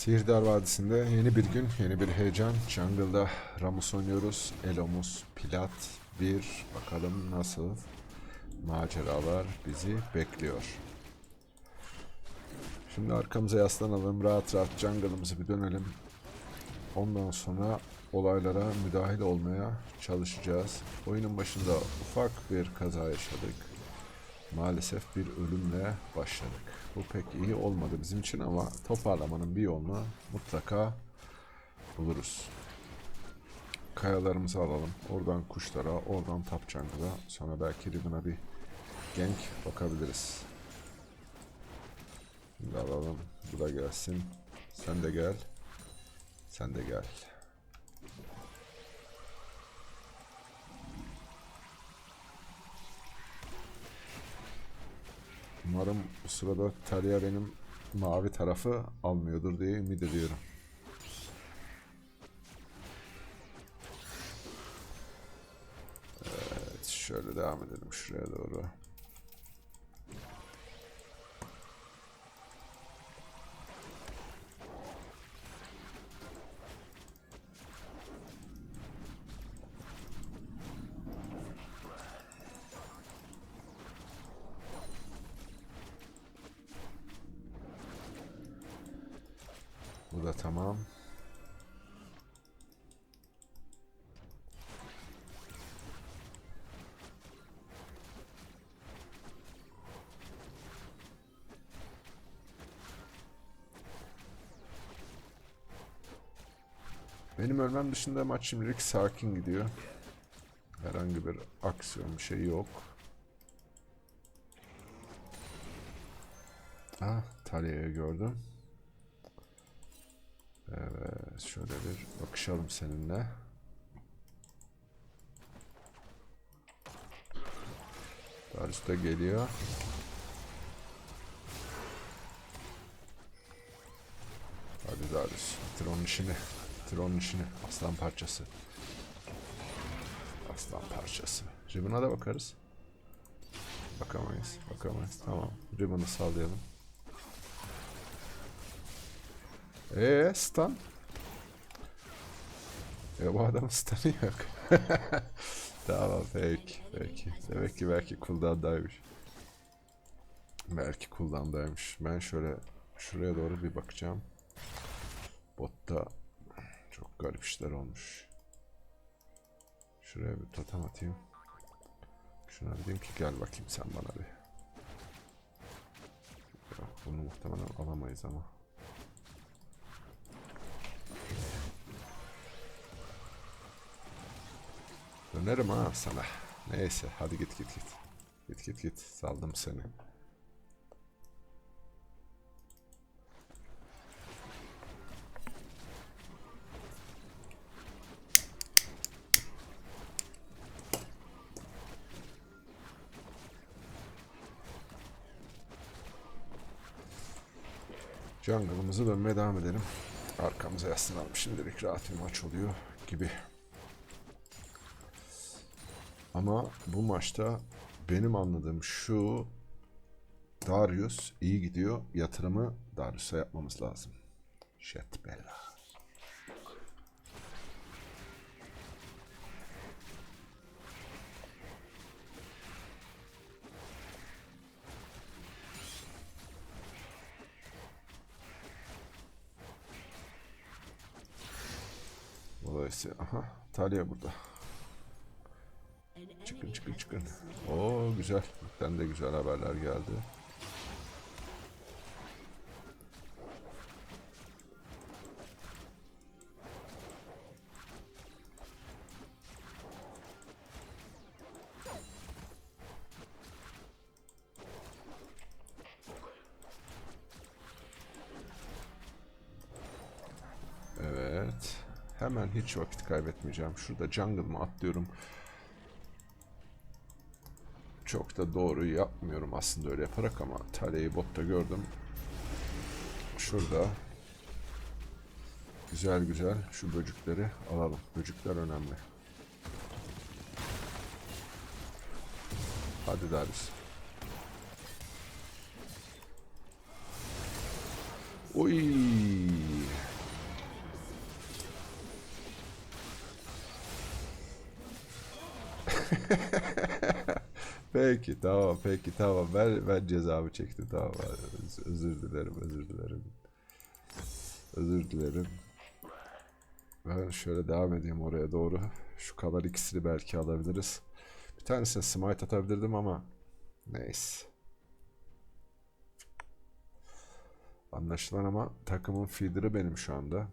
Sihirdar Vadisi'nde yeni bir gün, yeni bir heyecan. Jungle'da Ramus oynuyoruz. Elomus, Plat 1. Bakalım nasıl maceralar bizi bekliyor. Şimdi arkamıza yaslanalım. Rahat rahat jungle'ımızı bir dönelim. Ondan sonra olaylara müdahil olmaya çalışacağız. Oyunun başında ufak bir kaza yaşadık. Maalesef bir ölümle başladık. Bu pek iyi olmadı bizim için ama toparlamanın bir yolunu mutlaka buluruz. Kayalarımızı alalım. Oradan kuşlara, oradan top jungle'a. Sonra belki Riven'a bir gank bakabiliriz. Şimdi alalım. Bu da gelsin. Sen de gel. Sen de gel. Umarım bu sırada Talia benim mavi tarafı almıyordur diye ümit ediyorum. Evet, şöyle devam edelim şuraya doğru. Benim ölmem dışında maç şimdilik sakin gidiyor. Herhangi bir aksiyon bir şey yok. Ah, Talia'yı gördüm. Evet, şöyle bir bakışalım seninle. Darius da geliyor. Hadi Darius, bitir onun işini. Bitir onun işini. Aslan parçası. Aslan parçası. Ribbon'a da bakarız. Bakamayız, bakamayız. Tamam, Ribbon'ı sallayalım. Eee stun? Ya bu adamın stun'ı yok. tamam peki peki. Demek ki belki cooldown'daymış. Belki cooldown'daymış. Ben şöyle şuraya doğru bir bakacağım. Botta çok garip işler olmuş. Şuraya bir totem atayım. Şuna diyeyim ki gel bakayım sen bana bir. Yok, bunu muhtemelen alamayız ama. Dönerim ha sana. Neyse hadi git git git. Git git git. Saldım seni. Jungle'ımızı dönmeye devam edelim. Arkamıza yaslanalım. Şimdilik rahat bir maç oluyor gibi. Ama bu maçta benim anladığım şu Darius iyi gidiyor. Yatırımı Darius'a yapmamız lazım. Jet bella. Dolayısıyla aha Talia burada. Çıkın çıkın çıkın. Oo güzel. Benden de güzel haberler geldi. Hemen hiç vakit kaybetmeyeceğim. Şurada jungle'ımı atlıyorum. Çok da doğru yapmıyorum aslında öyle yaparak ama Tale'yi botta gördüm. Şurada. Güzel güzel şu böcükleri alalım. Böcükler önemli. Hadi Darius. Oy. peki tamam peki tamam. Ben ben cezamı çektim tamam. Öz- özür dilerim özür dilerim. Özür dilerim. Ben şöyle devam edeyim oraya doğru. Şu kadar ikisini belki alabiliriz. Bir tanesine smite atabilirdim ama neyse. Anlaşılan ama takımın feeder'ı benim şu anda.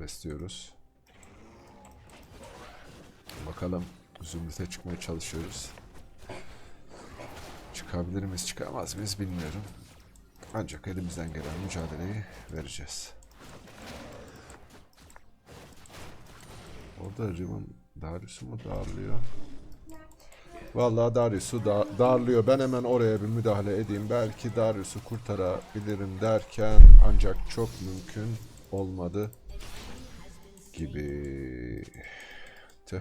Besliyoruz. Bakalım Zümrüt'e çıkmaya çalışıyoruz. Çıkabilir miyiz çıkamaz mıyız bilmiyorum. Ancak elimizden gelen mücadeleyi vereceğiz. Orada Riven Darius'u mu darlıyor? Vallahi Darius'u da darlıyor. Ben hemen oraya bir müdahale edeyim. Belki Darius'u kurtarabilirim derken ancak çok mümkün olmadı gibi. Tüh.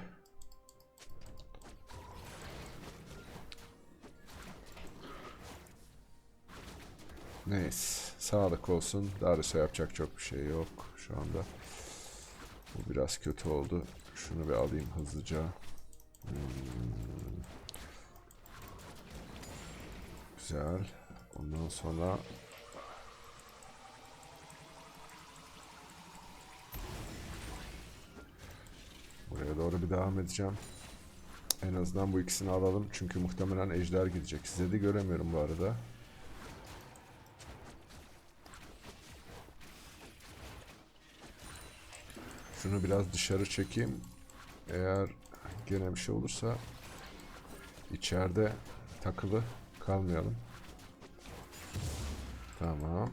Neyse. Sağlık olsun. Darius'a yapacak çok bir şey yok şu anda. Bu biraz kötü oldu. Şunu bir alayım hızlıca. Hmm. Güzel. Ondan sonra buraya doğru bir devam edeceğim. En azından bu ikisini alalım. Çünkü muhtemelen ejder gidecek. Size de göremiyorum bu arada. Şunu biraz dışarı çekeyim. Eğer gene bir şey olursa içeride takılı kalmayalım. Tamam.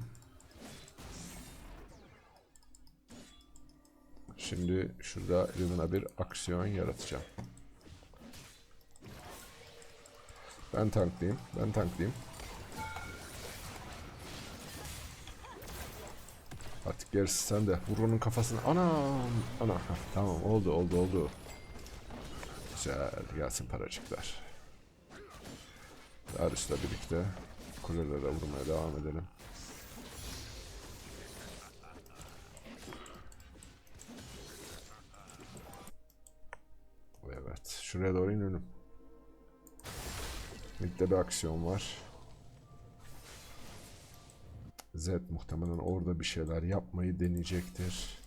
Şimdi şurada Riven'a bir aksiyon yaratacağım. Ben tanklayayım. Ben tanklayayım. Artık gerisi sende. Vur onun kafasına. Ana! Ana! Tamam oldu oldu oldu. Güzel. Gelsin paracıklar. Darius'la birlikte kulelere vurmaya devam edelim. Evet. Şuraya doğru inelim. Mid'de bir aksiyon var. Z muhtemelen orada bir şeyler yapmayı deneyecektir.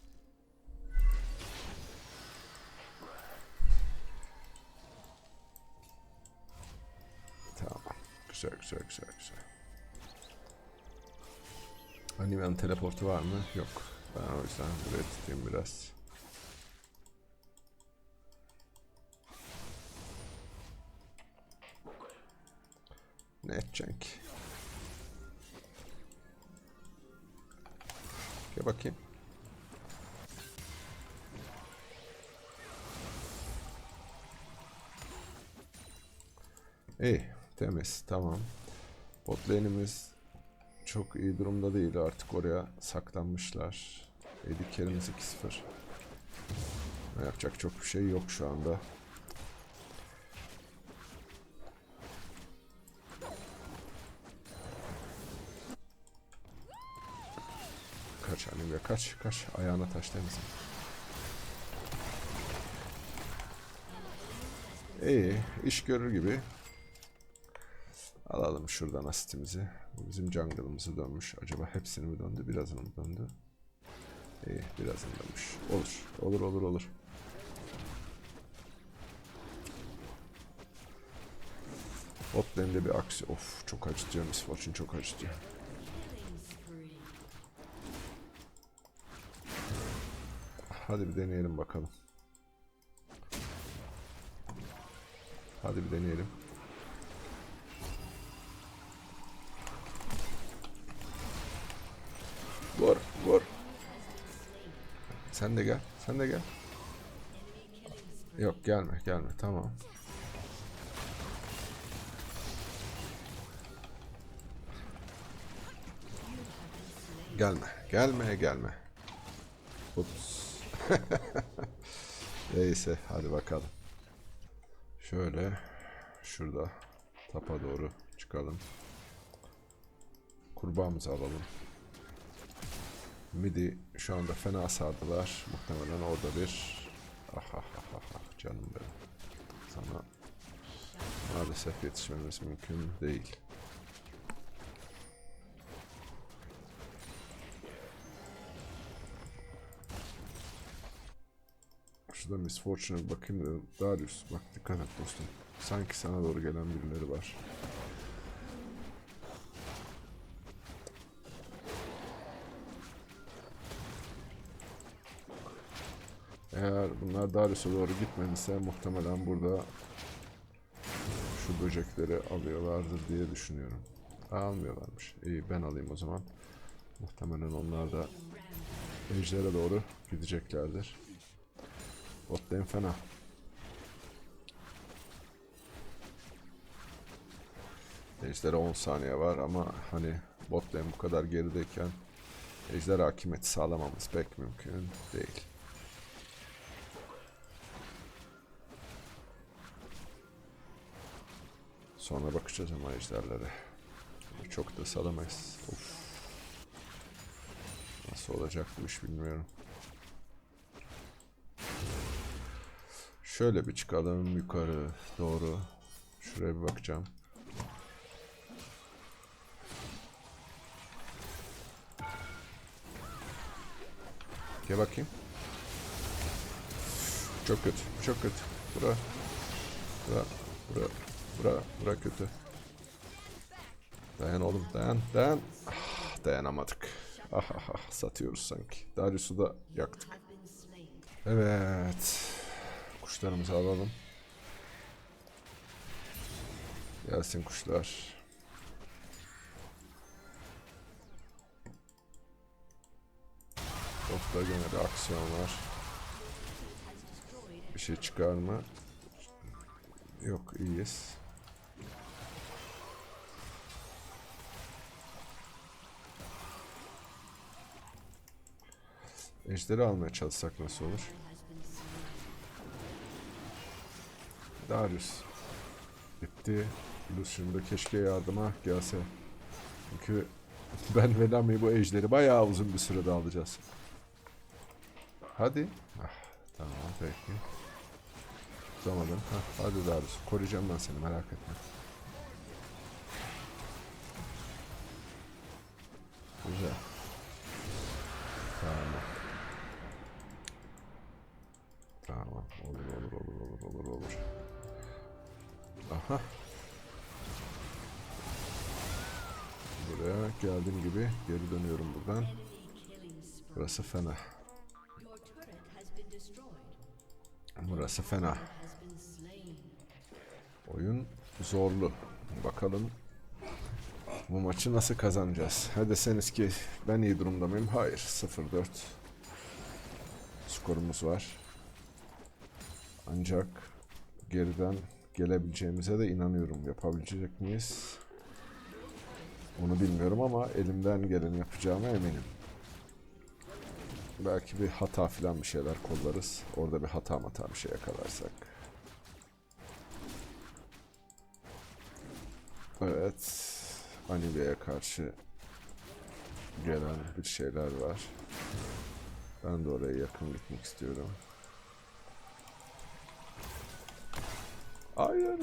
Tamam. Güzel güzel güzel güzel. Anime'nin teleportu var mı? Yok. Ben o yüzden buraya tutayım biraz. Ne edeceksin Gel bakayım. İyi, temiz, tamam. Bot çok iyi durumda değil artık oraya saklanmışlar. Eddie Carey'imiz 2-0. Ne Yapacak çok bir şey yok şu anda. Kaç kaç ayağına taş temizle. İyi iş görür gibi. Alalım şuradan asitimizi. Bu bizim jungle'ımızı dönmüş. Acaba hepsini mi döndü birazını mı döndü? İyi birazını dönmüş. Olur olur olur olur. Bot bir aksi. Of çok acıtıyor Miss Fortune çok acıtıyor. Hadi bir deneyelim bakalım. Hadi bir deneyelim. Vur, vur. Sen de gel, sen de gel. Yok gelme, gelme. Tamam. Gelme, gelme, gelme. Ups. Neyse hadi bakalım. Şöyle şurada tapa doğru çıkalım. Kurbağamızı alalım. Midi şu anda fena sardılar. Muhtemelen orada bir ah ah ah ah, ah canım benim. Sana Maalesef yetişmemiz mümkün değil. Şurada Miss Fortune'a bakayım dedim. Darius bak dikkat et dostum. Sanki sana doğru gelen birileri var. Eğer bunlar Darius'a doğru gitmediyse muhtemelen burada şu böcekleri alıyorlardır diye düşünüyorum. Almıyorlarmış. İyi ben alayım o zaman. Muhtemelen onlar da Ejder'e doğru gideceklerdir. Bot lane fena. Ejder'e 10 saniye var ama hani bot lane bu kadar gerideyken Ejder hakimiyeti sağlamamız pek mümkün değil. Sonra bakacağız ama ejderlere. Çok da salamayız. Of. Nasıl olacak bu iş bilmiyorum. Şöyle bir çıkalım yukarı doğru. Şuraya bir bakacağım. Gel bakayım. Çok kötü, çok kötü. Bura, bura, bura, bura, bura kötü. Dayan oğlum, dayan, dayan. Ah, dayanamadık. Ah, ah, ah, satıyoruz sanki. Darius'u da yaktık. Evet. Kuşlarımızı alalım. Gelsin kuşlar. Botta gene bir aksiyon var. Bir şey çıkar mı? Yok iyiyiz. Ejderi almaya çalışsak nasıl olur? Darius. Bitti. Lucian da keşke yardıma gelse. Çünkü ben ve Nami bu ejderi bayağı uzun bir sürede alacağız. Hadi. Ah, tamam peki. Tutamadın. Hah, hadi Darius. Koruyacağım ben seni merak etme. Güzel. Tamam. Tamam. Olur olur olur olur olur olur. Aha. Buraya geldiğim gibi geri dönüyorum buradan. Burası fena. Burası fena. Oyun zorlu. Bakalım bu maçı nasıl kazanacağız? Ha deseniz ki ben iyi durumda mıyım? Hayır. 0-4 skorumuz var. Ancak geriden gelebileceğimize de inanıyorum. Yapabilecek miyiz? Onu bilmiyorum ama elimden geleni yapacağıma eminim. Belki bir hata falan bir şeyler kollarız. Orada bir hata mata bir şey yakalarsak. Evet. Anive'ye karşı gelen bir şeyler var. Ben de oraya yakın gitmek istiyorum. Hayır.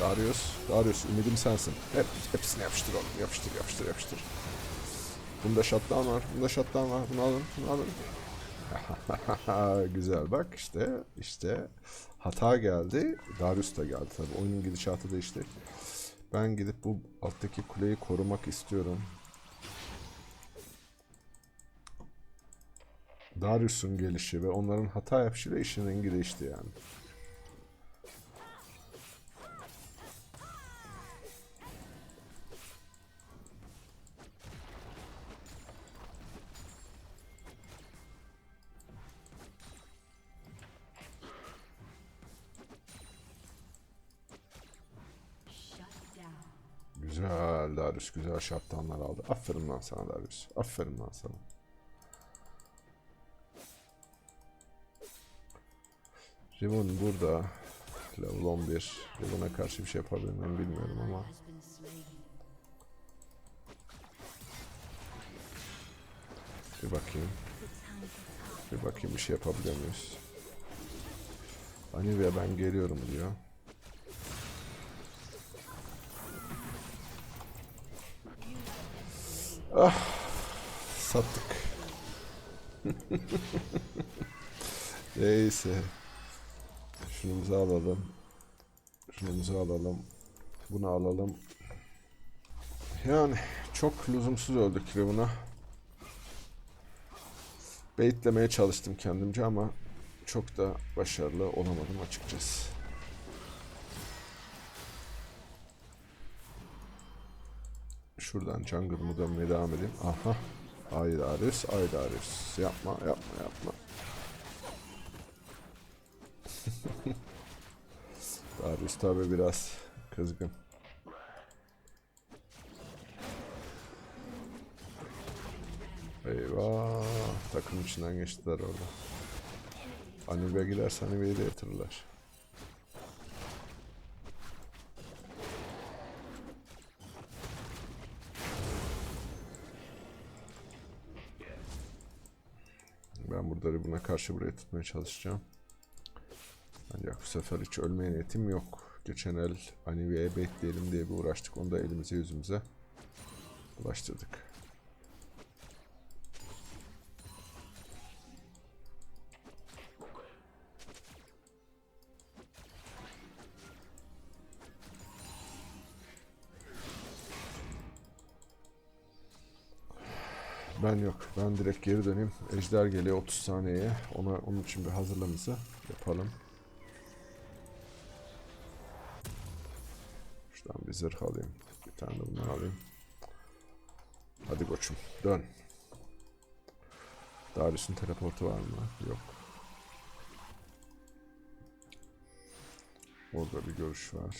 Darius, Darius ümidim sensin. Hep, hepsini yapıştır oğlum. Yapıştır, yapıştır, yapıştır. Bunda shutdown var, bunda shutdown var. Bunu alın, bunu alın. Güzel bak işte işte hata geldi. Darius da geldi tabi. Oyunun gidişatı değişti. Ben gidip bu alttaki kuleyi korumak istiyorum. Darius'un gelişi ve onların hata yapışıyla işin rengi değişti yani. Güzel Darius güzel şarttanlar aldı. Aferin lan sana Darius. Aferin lan sana. Riven burada. Level 11. Riven'a karşı bir şey yapabilir miyim bilmiyorum ama. Bir bakayım. Bir bakayım bir şey yapabiliyor muyuz? Ve ben geliyorum diyor. Ah, sattık. Neyse. Şunumuzu alalım. Şunumuzu alalım. Bunu alalım. Yani çok lüzumsuz öldük buna. Baitlemeye çalıştım kendimce ama çok da başarılı olamadım açıkçası. Şuradan jungle'ımı dönmeye devam edeyim. Aha. Ay Darius. Yapma, yapma, yapma. Darius tabi biraz kızgın. Eyvah. Takım içinden geçtiler orada. Anime giderse animeyi de yatırırlar. Ben burada buna karşı buraya tutmaya çalışacağım. Bu sefer hiç ölmeye niyetim yok. Geçen el Anive'ye bekleyelim diye bir uğraştık. Onu da elimize yüzümüze ulaştırdık. Ben yok. Ben direkt geri döneyim. Ejder geliyor 30 saniyeye. Ona onun için bir hazırlığımızı yapalım. Bir zırh alayım. Bir tane de bundan alayım. Hadi koçum dön. Darius'un teleportu var mı? Yok. Orada bir görüş var.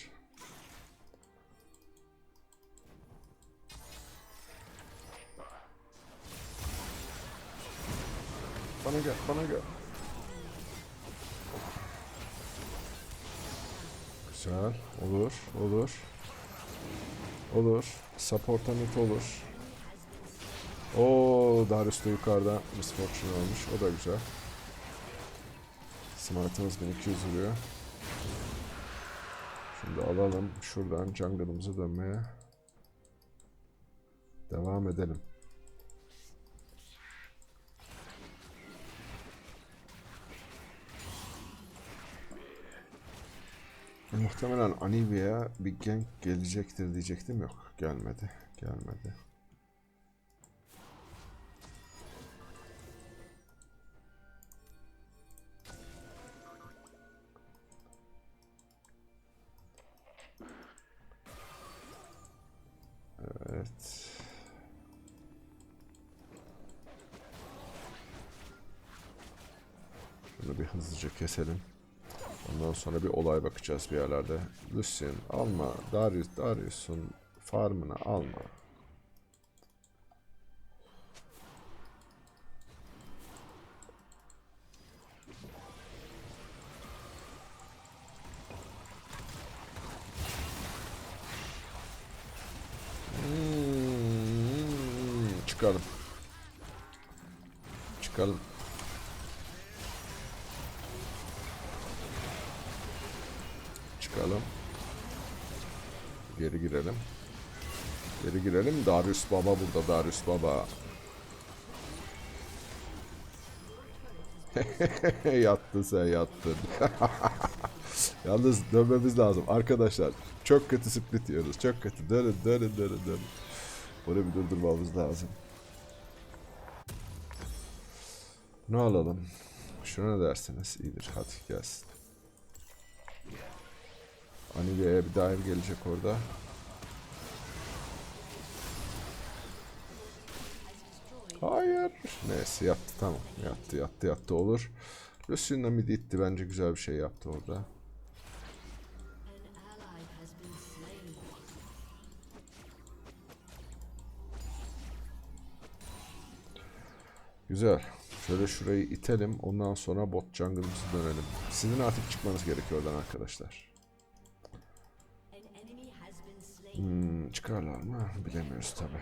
Bana gel, bana gel. Güzel, olur, olur. Olur. Support'a net olur. Oo, Darius da yukarıda misfortune olmuş. O da güzel. Smite'ımız 1200 vuruyor. Şimdi alalım. Şuradan jungle'ımıza dönmeye devam edelim. Muhtemelen Anivia'ya bir gank gelecektir diyecektim yok. Gelmedi. Gelmedi. Sonra bir olay bakacağız bir yerlerde. Lucian alma. Darius, Darius'un farmını alma. Hmm. Çıkalım. Çıkalım. Geri girelim. Geri girelim. Darius Baba burada. Darius Baba. yattın sen yattın. Yalnız dönmemiz lazım. Arkadaşlar çok kötü split yiyoruz. Çok kötü. Dönün dönün dönün dönün. Bunu bir durdurmamız lazım. Ne alalım? Şuna dersiniz? İyidir. Hadi gelsin. Anive'ye bir dive gelecek orada. Hayır. Neyse yattı tamam. Yattı yattı yattı olur. Lucian'la mid itti bence güzel bir şey yaptı orada. Güzel. Şöyle şurayı itelim. Ondan sonra bot jungle'ımızı dönelim. Sizin artık çıkmanız gerekiyor oradan arkadaşlar. Hmm, çıkarlar mı? Bilemiyoruz tabi.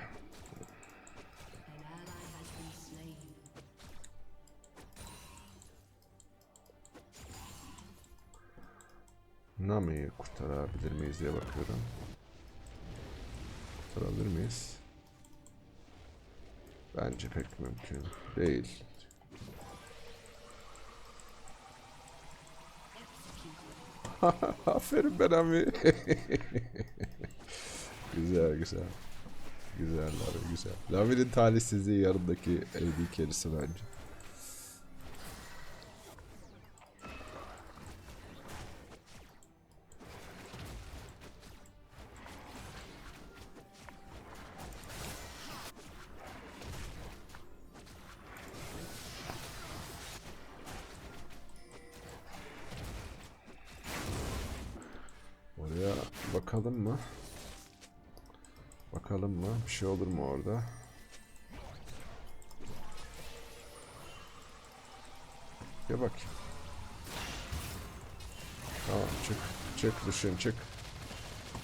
Nami'yi kurtarabilir miyiz diye bakıyorum. Kurtarabilir miyiz? Bence pek mümkün değil. Aferin ben Nami. güzel güzel. Güzel Nami güzel. Nami'nin talihsizliği yanındaki AD carry'si bence. Şey olur mu orada? Gel bakayım. Tamam çık. Çık dışın çık.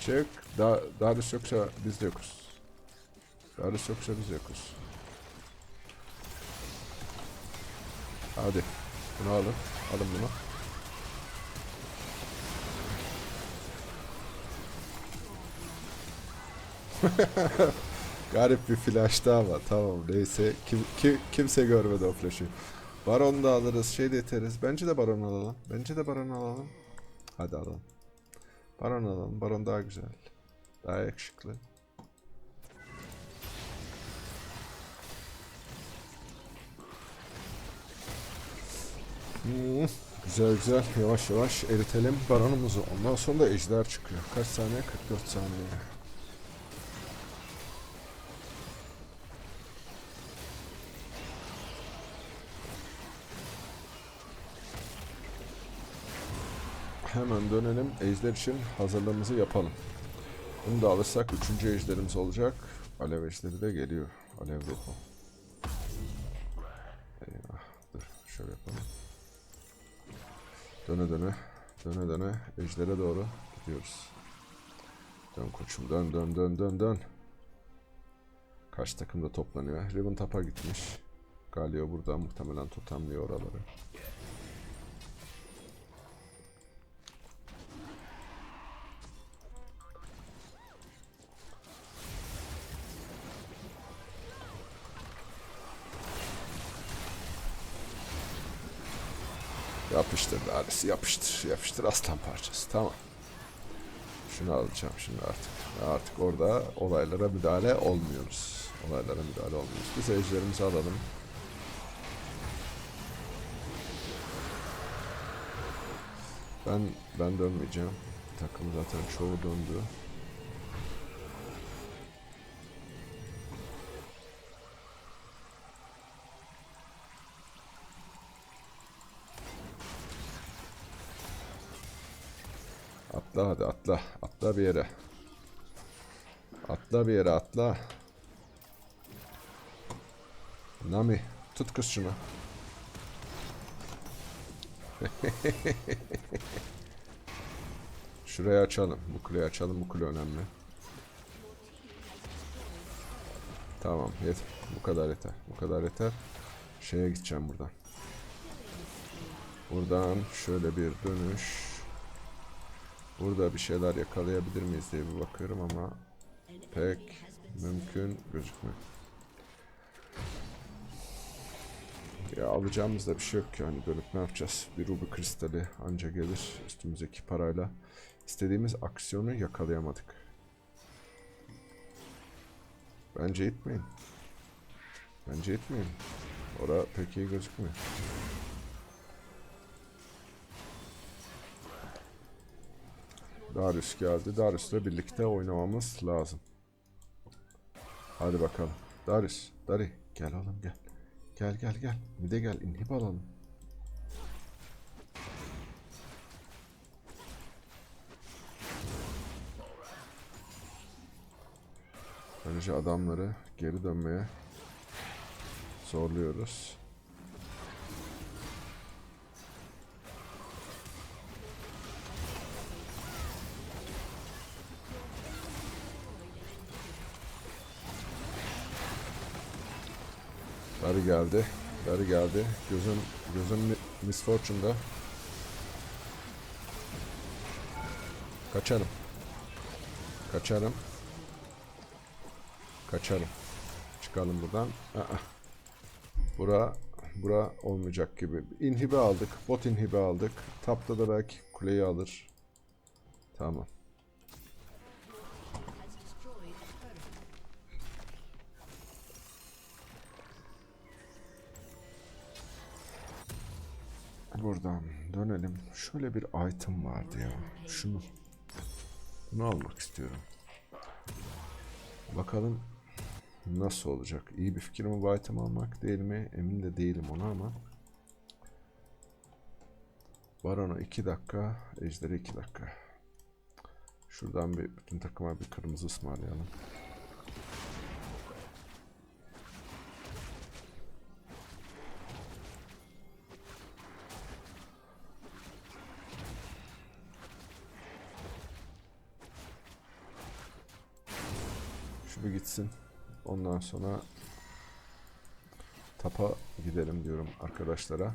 Çık. Da Darius yoksa biz de yokuz. Darius yoksa biz de yokuz. Hadi. Bunu alın. Alın bunu. Garip bir flash'tı ama tamam neyse. Kim, kim, kimse görmedi o flash'ı. Baron da alırız, şey de yeteriz. Bence de Baron alalım. Bence de Baron alalım. Hadi alalım. Baron alalım. Baron daha güzel. Daha yakışıklı. Hmm, güzel güzel. Yavaş yavaş eritelim Baron'umuzu. Ondan sonra da ejder çıkıyor. Kaç saniye? 44 saniye. Hemen dönelim. Ejder için hazırlığımızı yapalım. Bunu da alırsak üçüncü ejderimiz olacak. Alev ejderi de geliyor. Alev ruhu. Eyvah. Dur şöyle yapalım. Döne döne. Döne döne. Ejdere doğru gidiyoruz. Dön koçum dön dön dön dön dön. Kaç takım da toplanıyor. Riven Tap'a gitmiş. Galio burada muhtemelen totemliyor oraları. Yapıştır Darius, yapıştır, yapıştır aslan parçası. Tamam. Şunu alacağım şimdi artık. Artık orada olaylara müdahale olmuyoruz. Olaylara müdahale olmuyoruz. Biz ejderimizi alalım. Ben ben dönmeyeceğim. Takım zaten çoğu döndü. Atla hadi atla. Atla bir yere. Atla bir yere atla. Nami tut kız şunu. Şurayı açalım. Bu kuleyi açalım. Bu kule önemli. Tamam yeter. Bu kadar yeter. Bu kadar yeter. Şeye gideceğim buradan. Buradan şöyle bir dönüş. Burada bir şeyler yakalayabilir miyiz diye bir bakıyorum ama pek mümkün gözükmüyor. Ya alacağımız da bir şey yok ki hani dönüp ne yapacağız? Bir ruby kristali anca gelir üstümüzdeki parayla. İstediğimiz aksiyonu yakalayamadık. Bence itmeyin. Bence itmeyin. Ora pek iyi gözükmüyor. Darius geldi. Darius'la birlikte oynamamız lazım. Hadi bakalım. Darius, Dari gel oğlum gel. Gel gel gel. Bir de gel inhib alalım. Önce adamları geri dönmeye zorluyoruz. Darı geldi. Darı geldi. Gözün gözün mi- Miss Fortune'da. Kaçarım. Kaçarım. Kaçarım. Çıkalım buradan. Aa. Bura bura olmayacak gibi. İnhibe aldık. Bot inhibe aldık. Tapta da belki kuleyi alır. Tamam. Buradan dönelim. Şöyle bir item vardı ya. Şunu. Bunu almak istiyorum. Bakalım nasıl olacak. İyi bir fikir mi bu item almak değil mi? Emin de değilim ona ama. Baron'a 2 dakika, Ejder'e 2 dakika. Şuradan bir bütün takıma bir kırmızı ısmarlayalım. Gitsin. Ondan sonra tapa gidelim diyorum arkadaşlara.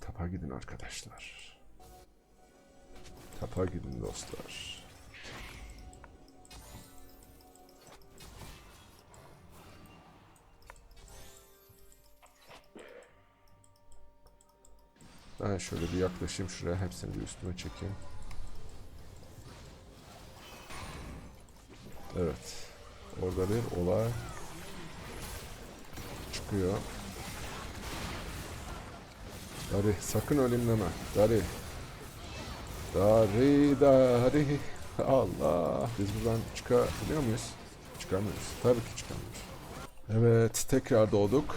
Tapa gidin arkadaşlar. Tapa gidin dostlar. Ben şöyle bir yaklaşayım şuraya hepsini bir üstüme çekeyim. Evet. Orada bir olay çıkıyor. Dari sakın öleyim deme. Dari. Dari dari. Allah. Biz buradan çıkabiliyor muyuz? Çıkamıyoruz. Tabii ki çıkamıyoruz. Evet. Tekrar doğduk.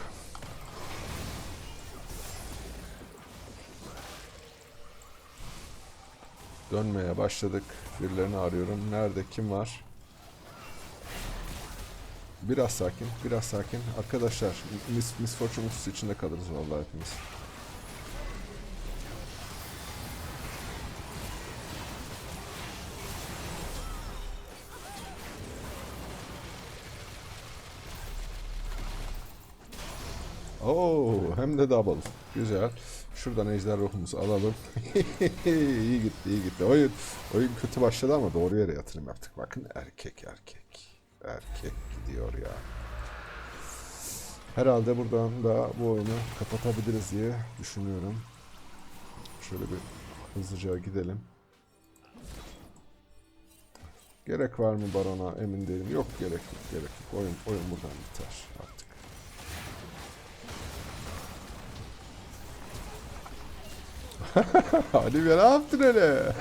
Dönmeye başladık. Birilerini arıyorum. Nerede? Kim var? Biraz sakin, biraz sakin. Arkadaşlar, mis, misfortune kutusu içinde kalırız vallahi hepimiz. Oo, hem de double. Güzel. Şuradan ejder ruhumuzu alalım. iyi gitti, iyi gitti. Oyun, oyun kötü başladı ama doğru yere yatırım yaptık. Bakın erkek erkek. Erkek gidiyor ya. Herhalde buradan da bu oyunu kapatabiliriz diye düşünüyorum. Şöyle bir hızlıca gidelim. Gerek var mı Baron'a emin değilim. Yok gerek yok gerek yok. Oyun, oyun buradan biter artık. Ali be ne yaptın öyle?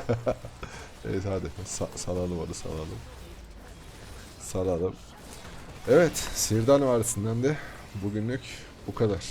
evet hadi sa- salalım onu salalım. Salalım. Evet Sirdal Vadisi'nden de bugünlük bu kadar.